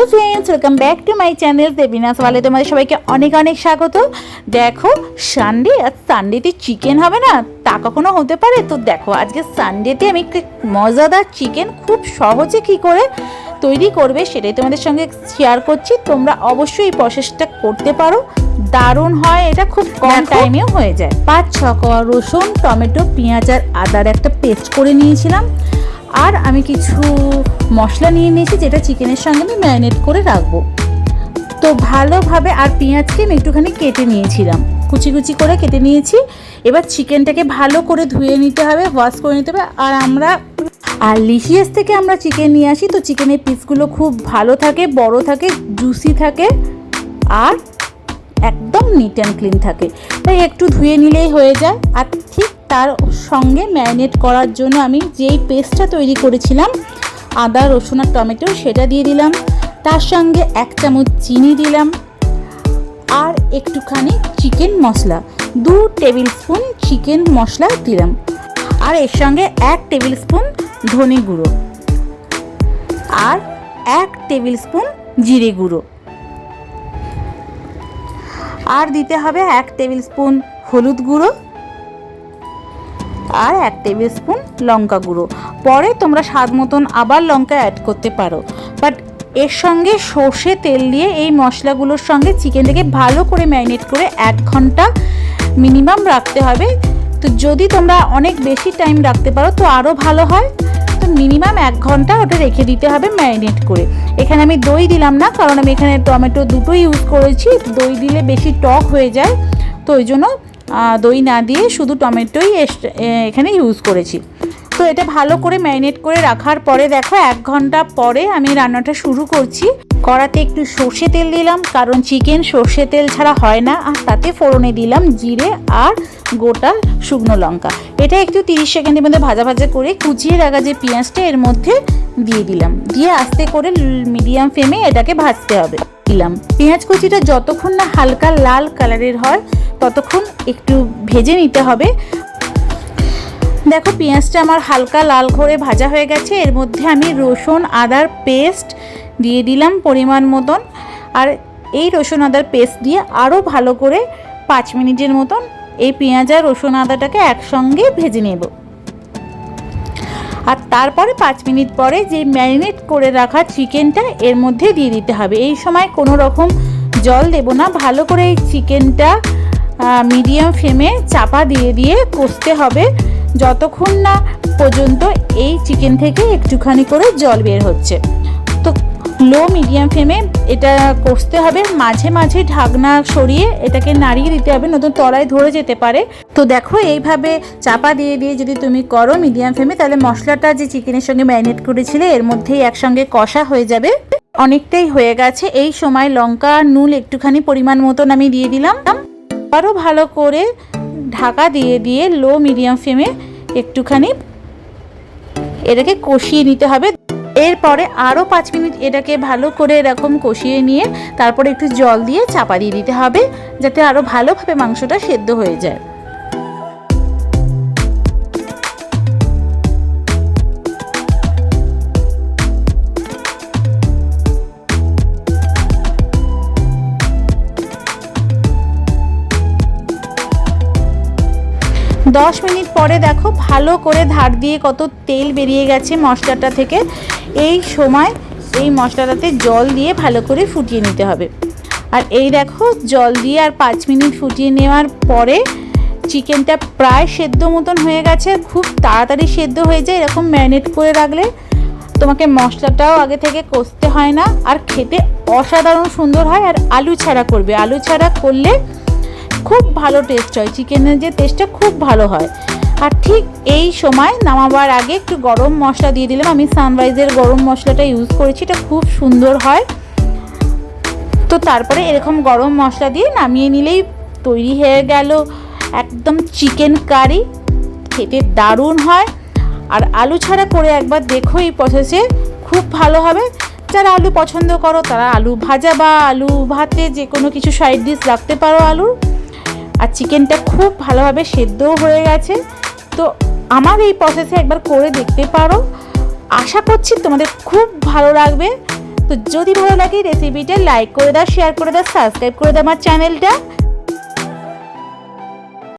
Hello friends welcome back to my channel দেবিনাস ওয়ালে তোমাদের সবাইকে অনেক অনেক স্বাগত। দেখো সানডে আর সানডেতে চিকেন হবে না? তা কখনো হতে পারে? তো দেখো আজকে সানডেতে আমি একটু মজাদার চিকেন খুব সহজে কি করে তৈরি করবে সেটাই তোমাদের সঙ্গে শেয়ার করছি। তোমরা অবশ্যই এই প্রসেসটা করতে পারো। দারুণ হয় এটা খুব কম টাইমেও হয়ে যায়। পাঁচ ছ কোয়া রসুন টমেটো পেঁয়াজ আর আদার একটা পেস্ট করে নিয়েছিলাম। আর আমি কিছু মশলা নিয়ে নিয়েছি, যেটা চিকেনের সঙ্গে আমি ম্যারিনেট করে রাখব। তো ভালোভাবে আর পেঁয়াজকে আমি একটুখানি কেটে নিয়েছিলাম। কুচি কুচি করে কেটে নিয়েছি। এবার চিকেনটাকে ভালো করে ধুয়ে নিতে হবে, ওয়াশ করে নিতে হবে। আর আমরা, আর লিসিয়াস থেকে আমরা চিকেন নিয়ে আসি, তো চিকেনের পিসগুলো খুব ভালো থাকে, বড় থাকে, জুসি থাকে, আর একদম নিট অ্যান্ড ক্লিন থাকে। তাই একটু ধুয়ে নিলেই হয়ে যায়। আর ঠিক তার সঙ্গে ম্যারিনেট করার জন্য আমি যেই পেস্টটা তৈরি করেছিলাম, আদা, রসুন আর টমেটো, সেটা দিয়ে দিলাম। তার সঙ্গে এক চামচ চিনি দিলাম আর একটুখানি চিকেন মশলা। দু টেবিল স্পুন চিকেন মশলা দিলাম আর এর সঙ্গে এক টেবিল স্পুন ধনে গুঁড়ো আর এক টেবিল স্পুন জিরে গুঁড়ো। আর দিতে হবে এক টেবিল স্পুন হলুদ গুঁড়ো আর এক টেবিল স্পুন লঙ্কা গুঁড়ো। পরে তোমরা স্বাদ মতন আবার লঙ্কা অ্যাড করতে পারো। বাট এর সঙ্গে সর্ষে তেল দিয়ে এই মশলাগুলোর সঙ্গে চিকেনটাকে ভালো করে ম্যারিনেট করে এক ঘণ্টা মিনিমাম রাখতে হবে। তো যদি তোমরা অনেক বেশি টাইম রাখতে পারো, তো আরও ভালো হয়। তো মিনিমাম এক ঘণ্টা ওটা রেখে দিতে হবে ম্যারিনেট করে। এখানে আমি দই দিলাম না, কারণ আমি এখানে টমেটো দুটো ইউজ করেছি। দই দিলে বেশি টক হয়ে যায়, তো ওই জন্য দই না দিয়ে শুধু টমেটোই এখানে ইউজ করেছি। তো এটা ভালো করে ম্যারিনেট করে রাখার পরে দেখো, এক ঘণ্টা পরে আমি রান্নাটা শুরু করছি। কড়াতে একটু সর্ষে তেল দিলাম, কারণ চিকেন সর্ষে তেল ছাড়া হয় না, আর তাতে ফোড়নে দিলাম জিরে আর গোটা শুকনো লঙ্কা। এটা একটু তিরিশ সেকেন্ডের মধ্যে ভাজা ভাজা করে কুচিয়ে রাখা যে পেঁয়াজটা এর মধ্যে দিয়ে দিলাম। দিয়ে আস্তে করে মিডিয়াম ফ্লেমে এটাকে ভাজতে হবে। দিলাম। পেঁয়াজ কুচিটা যতক্ষণ না হালকা লাল কালারের হয়, ততক্ষণ একটু ভেজে নিতে হবে। দেখো, পেঁয়াজটা আমার হালকা লাল করে ভাজা হয়ে গেছে। এর মধ্যে আমি রসুন, আদার পেস্ট দিয়ে দিলাম পরিমাণ মতন। আর এই রসুন, আদার পেস্ট দিয়ে আরও ভালো করে পাঁচ মিনিটের মতন এই পেঁয়াজ আর রসুন, আদাটাকে একসঙ্গে ভেজে নেব। আর তারপরে পাঁচ মিনিট পরে যে ম্যারিনেট করে রাখা চিকেনটা এর মধ্যে দিয়ে দিতে হবে। এই সময় কোনো রকম জল দেব না। ভালো করে এই চিকেনটা মিডিয়াম ফ্লেমে চাপা দিয়ে দিয়ে কষতে হবে। যতক্ষণ না পর্যন্ত এই চিকেন থেকে একটুখানি করে জল বের হচ্ছে। লো মিডিয়াম ফ্লেমে এটা কষতে হবে। মাঝে মাঝে ঢাকনা সরিয়ে এটাকে নাড়িয়ে দিতে হবে, নতুন তলায় ধরে যেতে পারে। তো দেখো, এইভাবে চাপা দিয়ে দিয়ে যদি তুমি করো মিডিয়াম ফ্লেমে তাহলে মশলাটা যে চিকেনের সঙ্গে ম্যারিনেট করেছিলে, এর মধ্যেই একসঙ্গে কষা হয়ে যাবে। অনেকটাই হয়ে গেছে। এই সময় লঙ্কা নুন একটুখানি পরিমাণ মতন আমি দিয়ে দিলাম। আরও ভালো করে ঢাকা দিয়ে দিয়ে লো মিডিয়াম ফ্লেমে একটুখানি এটাকে কষিয়ে নিতে হবে। এরপরে আরও পাঁচ মিনিট এটাকে ভালো করে এরকম কষিয়ে নিয়ে তারপরে একটু জল দিয়ে চাপা দিয়ে দিতে হবে, যাতে আরও ভালোভাবে মাংসটা সেদ্ধ হয়ে যায়। দশ মিনিট পরে দেখো ভালো করে ধার দিয়ে কত তেল বেরিয়ে গেছে মশলাটা থেকে। এই সময় এই মশলাটাতে জল দিয়ে ভালো করে ফুটিয়ে নিতে হবে। আর এই দেখো, জল দিয়ে আর পাঁচ মিনিট ফুটিয়ে নেওয়ার পরে চিকেনটা প্রায় সেদ্ধ মতন হয়ে গেছে, খুব তাড়াতাড়ি সেদ্ধ হয়ে যায়, এরকম ম্যারিনেট করে রাখলে তোমাকে মশলাটাও আগে থেকে কষতে হয় না, আর খেতে অসাধারণ সুন্দর হয়, আর আলু ছাড়া করবে। আলু ছাড়া করলে খুব ভালো টেস্ট হয়, চিকেনের যে টেস্টটা খুব ভালো হয়। আর ঠিক এই সময় নামাবার আগে একটু গরম মশলা দিয়ে দিলাম। আমি সানরাইজের গরম মশলাটা ইউজ করেছি, এটা খুব সুন্দর হয়। তো তারপরে এরকম গরম মশলা দিয়ে নামিয়ে নিলেই তৈরি হয়ে গেল একদম চিকেন কারি খেতে দারুণ হয়। আর আলু ছাড়া করে একবার দেখো এই প্রসেসে খুব ভালো হবে। যারা আলু পছন্দ করো, তারা আলু ভাজা বা আলু ভাতে যে কোনো কিছু সাইড ডিশ রাখতে পারো আলুর। আর চিকেনটা খুব ভালোভাবে সেদ্ধও হয়ে গেছে। তো আমার এই প্রসেসে একবার করে দেখতে পারো। আশা করছি তোমাদের খুব ভালো লাগবে। তো যদি ভালো লাগে রেসিপিটা লাইক করে দাও শেয়ার করে দাও সাবস্ক্রাইব করে দাও আমার চ্যানেলটা